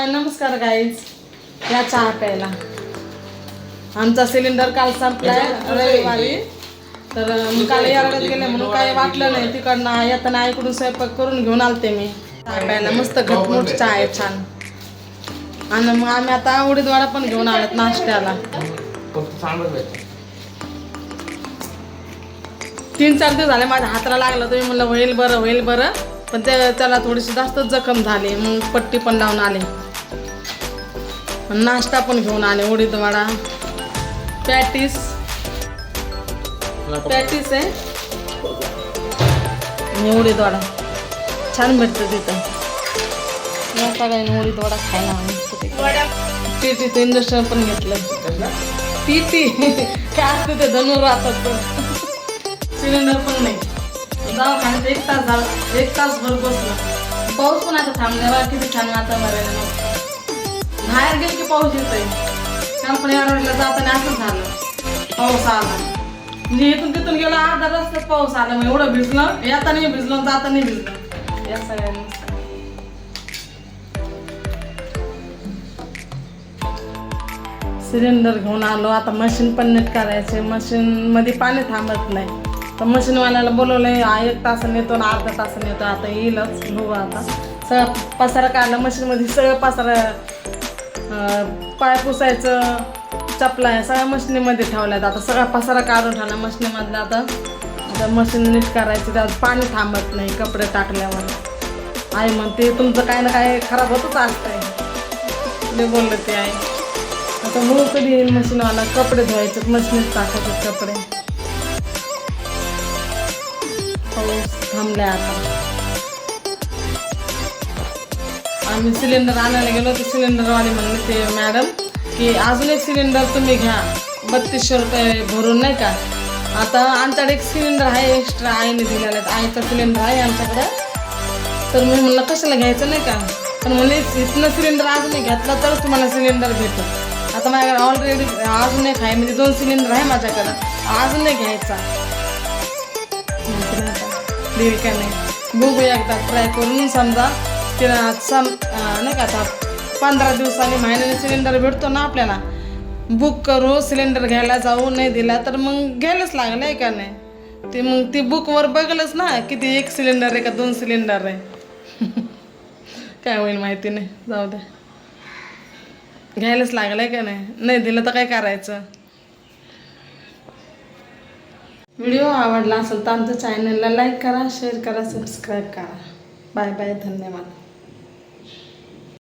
हाय नमस्कार गाईज या चहा प्यायला. आमचा सिलेंडर काल संपलाय रविवारी. तर मी काल यारड्यात गेले म्हणून काही वाटलं नाही. तिकडनं येताना आईकडून स्वयंपाक करून घेऊन आलते मी. चहा प्यायला मस्त घटमुट चहा आहे छान. आणि मग आम्ही आता उडीदवाडा पण घेऊन आलोत नाश्त्याला. तीन चार दिवस झाले माझ्या हाताला लागलं तुम्ही म्हणलं होईल बरं होईल बरं. पण ते त्याला थोडीशी जास्तच जखम झाली. मग पट्टी पण लावून आले. नाश्ता पण घेऊन आले उडीदवाडा. पॅटीस. पॅटीस आहे. आणि उडीदवाडा. छान भेटतं तिथं. या सगळ्यांनी उडीदवाडा खायला आम्ही टी पण घेतलं. टी टी काय असते ते धनुर राहतात पण सिलेंडर पण नाही. दवाखान्यात एक तास झाला एक बसलो. पाऊस पण आता थांबल्यावर किती छान वातावरण बाहेर गेले की पाऊस येतोय. या रोडला जाताना असं झालं. पाऊस आला. म्हणजे इथून तिथून गेलो अर्धा रस्त्यात पाऊस आला. मग एवढं भिजलं येताना भिजलं जाताना भिजलं. या सगळ्यांनी. सिलेंडर घेऊन आलो. आता मशीन पण नीट करायचे. मशीन मध्ये पाणी थांबत नाही. तर मशीनवाल्याला बोलवलंय एक तासाने येतो आणि अर्धा तासाने येतो आता येईलच. बघू आता. सगळं पसारा काढला. मशीनमध्ये सगळं पसारा पाय पुसायचं चपला सगळ्या मशीनीमध्ये ठेवल्यात. आता सगळा पसारा काढून ठेवला मशीनीमधला आता. आता मशीन नीट करायची त्यात पाणी थांबत नाही कपडे टाकल्यावर. आई म्हणते तुमचं काय ना काय खराब होतच असतंय. ते बोललं ते आहे. आता मूळ कधी येईल मशीनवाला कपडे धुवायचे मशीनीत टाकायचे कपडे. पाऊस थांबलाय आता. आम्ही सिलेंडर आणायला गेलो तर सिलेंडरवाले म्हणले ते मॅडम की अजून एक सिलेंडर तुम्ही घ्या. बत्तीसशे रुपये भरून नाही का? आता आमच्याकडे एक सिलेंडर आहे एक्स्ट्रा आईने दिलेला आहे. आईचा सिलेंडर आहे आमच्याकडे. तर मी म्हणलं कशाला घ्यायचं नाही का? पण म्हणले इथनं सिलेंडर अजून घेतला तर तुम्हाला सिलेंडर भेटतो आता माझ्याकडे ऑलरेडी अजून एक आहे म्हणजे दोन सिलेंडर आहे माझ्याकडं. अजून एक घ्यायचा. देवी नाही का? नाही? बघू एकदा ट्राय करून समजा. तिला सम नाही का आता पंधरा दिवसांनी महिन्याने सिलेंडर भेटतो ना आपल्याला. बुक करू सिलेंडर घ्यायला जाऊ नाही दिला तर मग घ्यायलाच लागलं आहे का नाही? ते मग ती बुकवर बघलंच ना किती एक सिलेंडर आहे का दोन सिलेंडर आहे. काय होईल माहिती नाही जाऊ द्या घ्यायलाच लागलं आहे का नाही? नाही दिलं तर काय करायचं? व्हिडिओ आवडला असेल तर आमच्या चॅनलला लाईक करा शेअर करा सबस्क्राईब करा. बाय बाय धन्यवाद.